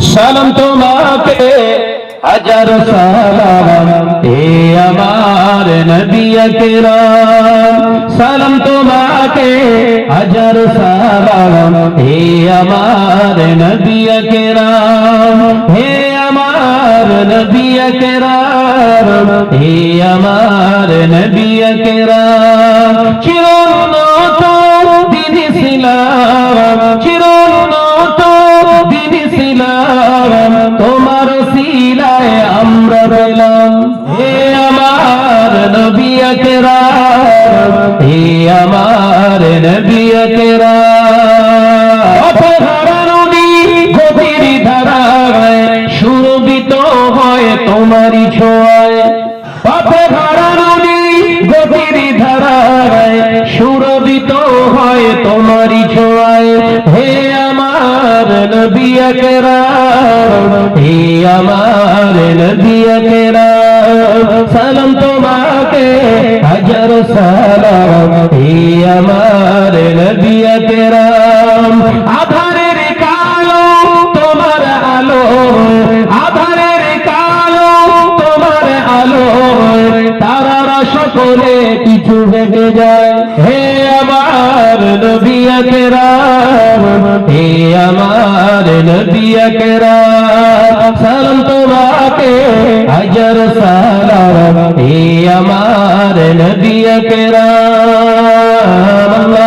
সালাম তোমাকে, হাজার সালাম। হে আমার নবী আকরাম। সালাম তোমাকে, হাজার সালাম। হে আমার নবী আকরাম। হে আমার নবী আকরাম। হে আমার নবী আকরাম। নবী আকরাম হে আমার নবী আকরাম অপহারা নদী গতির সুরবিত হয় তোমারই ছোঁয়ায় নদী গতির ধারায় সুরবিত হয় তোমারই ছোঁয়ায় হে আমার নবী আকরাম হে আমার নবী আকরাম আমার নবী আকরাম। আধারের কালো তোমার আলো, আধারের কালো তোমার আলো। তারারা সকলে কিছু ভেঙে যায়। হে আমার নবী আকরাম, হে আমার নবী আকরাম। সালাম তোমাকে, হাজার সালাম। হে আমার الله